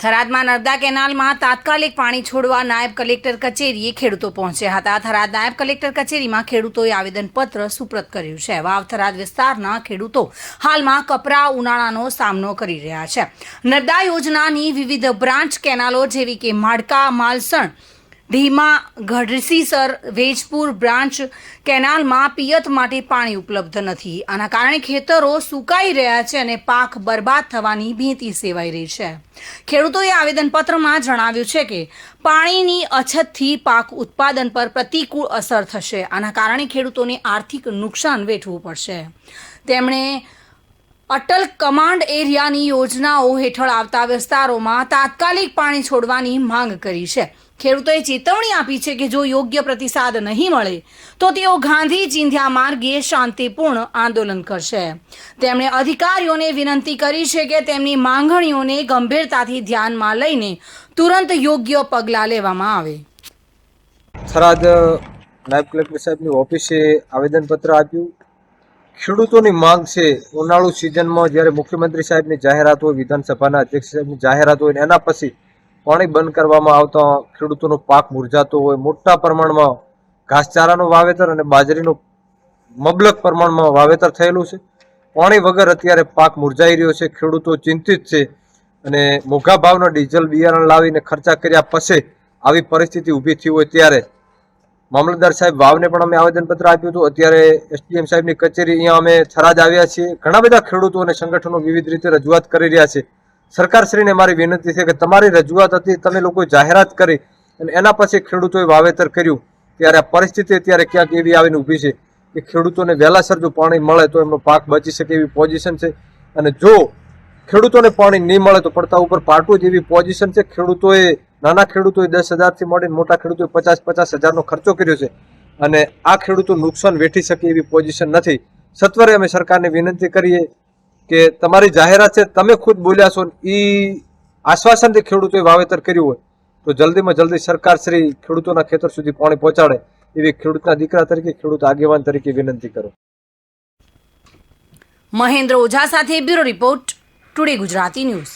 થરાદમાં નર્મદા કેનાલમાં તાત્કાલિક પાણી છોડવા નાયબ કલેક્ટર કચેરીએ ખેડૂતો પહોંચ્યા હતા. થરાદ નાયબ કલેક્ટર કચેરીમાં ખેડૂતોએ આવેદનપત્ર સુપ્રત કર્યું છે. વાવ થરાદ વિસ્તારના ખેડૂતો હાલમાં કપરા ઉનાળાનો સામનો કરી રહ્યા છે. નર્મદા યોજનાની વિવિધ બ્રાન્ચ કેનાલો જેવી કે માડકા, માલસણ ધીમા ગઢસીસર વેજપુર બ્રાન્ચ કેનાલમાં પિયત માટે પાણી ઉપલબ્ધ નથી. આના કારણે ખેતરો સુકાઈ રહ્યા છે અને પાક બરબાદ થવાની ભીંતી સેવાઈ રહી છે. ખેડૂતોએ આવેદનપત્રમાં જણાવ્યું છે કે, પાણીની અછતથી પાક ઉત્પાદન પર પ્રતિકૂળ અસર થશે. આના કારણે ખેડૂતોને આર્થિક નુકસાન વેઠવું પડશે. તેમણે અટલ કમાન્ડ એરિયાની યોજનાઓ હેઠળ આવતા વિસ્તારોમાં તાત્કાલિક પાણી છોડવાની માંગ કરી છે. ખેડૂતોએ ચેતવણી આપી છે કે જો યોગ્ય પ્રતિસાદ નહીં મળે, તો તેઓ ગાંધી ચિંધ્યા માર્ગે શાંતિપૂર્ણ આંદોલન કરશે. તેમણે અધિકારીઓને વિનંતી કરી છે કે તેમની માંગણીઓને ગંભીરતાથી ધ્યાનમાં લઈને તુરંત યોગ્ય પગલાં લેવામાં આવે. થરાદ નાયબ કલેક્ટર સાહેબની ઓફિસે આવેદનપત્ર આપ્યું. ખેડૂતોની માંગ છે. ઉનાળુ સિઝનમાં જ્યારે મુખ્યમંત્રી સાહેબની જાહેરાત હોય, વિધાનસભાના અધ્યક્ષ સાહેબની જાહેરાત હોય એના પછી પાણી બંધ કરવામાં આવતા ખેડૂતોનો પાક મુરઝાતો હોય, મોટા પ્રમાણમાં ઘાસચારાનું વાવેતર અને બાજરીનું મબલક પ્રમાણમાં વાવેતર થયેલું છે. પાણી વગર અત્યારે પાક મુરઝાઈ રહ્યો છે. ખેડૂતો ચિંતિત છે અને મોંઘા ભાવના ડીઝલ બિયારણ લાવીને ખર્ચા કર્યા પછી આવી પરિસ્થિતિ ઊભી થઈ હોય ત્યારે મામલતદાર સાહેબ વાવને પણ અમે આવેદનપત્ર આપ્યું હતું. અત્યારે એસડીએમ સાહેબની કચેરી અહીંયા અમે થરાદ આવ્યા છીએ. ઘણા બધા ખેડૂતો અને સંગઠનો વિવિધ રીતે રજૂઆત કરી રહ્યા છે. સરકારશ્રીને મારી વિનંતી છે કે તમારી રજૂઆત હતી, તમે લોકોએ જાહેરાત કરી અને એના પછી ખેડૂતોએ વાવેતર કર્યું. ત્યારે આ પરિસ્થિતિ અત્યારે ક્યાંક એવી આવીને ઊભી છે કે ખેડૂતોને વહેલાસર જો પાણી મળે તો એમનો પાક બચી શકે એવી પોઝિશન છે. અને જો ખેડૂતોને પાણી નહીં મળે તો પડતા ઉપર પાટું જેવી પોઝિશન છે. ખેડૂતોએ નાના ખેડૂતોએ દસ હજારથી મળીને મોટા ખેડૂતોએ પચાસ પચાસ હજારનો ખર્ચો કર્યો છે અને આ ખેડૂતો નુકસાન વેઠી શકે એવી પોઝિશન નથી. સત્વરે અમે સરકારને વિનંતી કરીએ કે તમારી જાહેરાત છે, તમે ખુદ બોલ્યા છો એ આશ્વાસનથી ખેડૂતોએ વાવેતર કર્યું હોય, તો જલ્દીમાં જલ્દી સરકાર શ્રી ખેડૂતોના ખેતર સુધી પાણી પહોંચાડે એવી ખેડૂતના દીકરા તરીકે, ખેડૂત આગેવાન તરીકે વિનંતી કરો. મહેન્દ્ર ઓઝા સાથે bureau report, today Gujarati news.